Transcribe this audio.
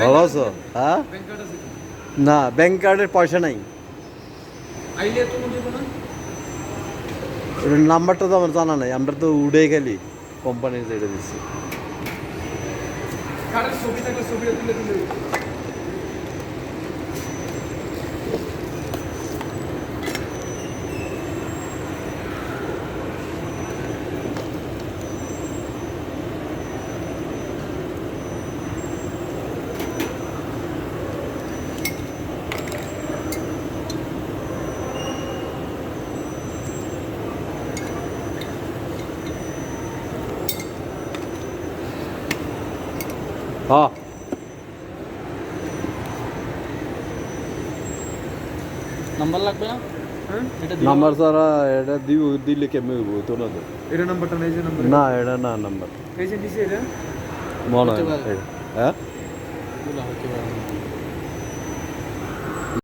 ভালো আছো হ্যাঁ না ব্যাংক কার্ডের পয়সা নাই। নাম্বারটা তো আমার জানা নাই, আমরা তো উড়ে গেলি কোম্পানির যেটা দিচ্ছি কার্ডের ছবি থাকলে ছবিটা তুলে তুলে হ্যাঁ নাম্বার লাগবে না। নাম্বার ছাড়া এটা দিব দিলে কেমনে হইব? তো না এটা নাম্বারটা নেই যে নাম্বার না এটা না নাম্বার এই যে দিছে এটা। মনে হয়। হ্যাঁ?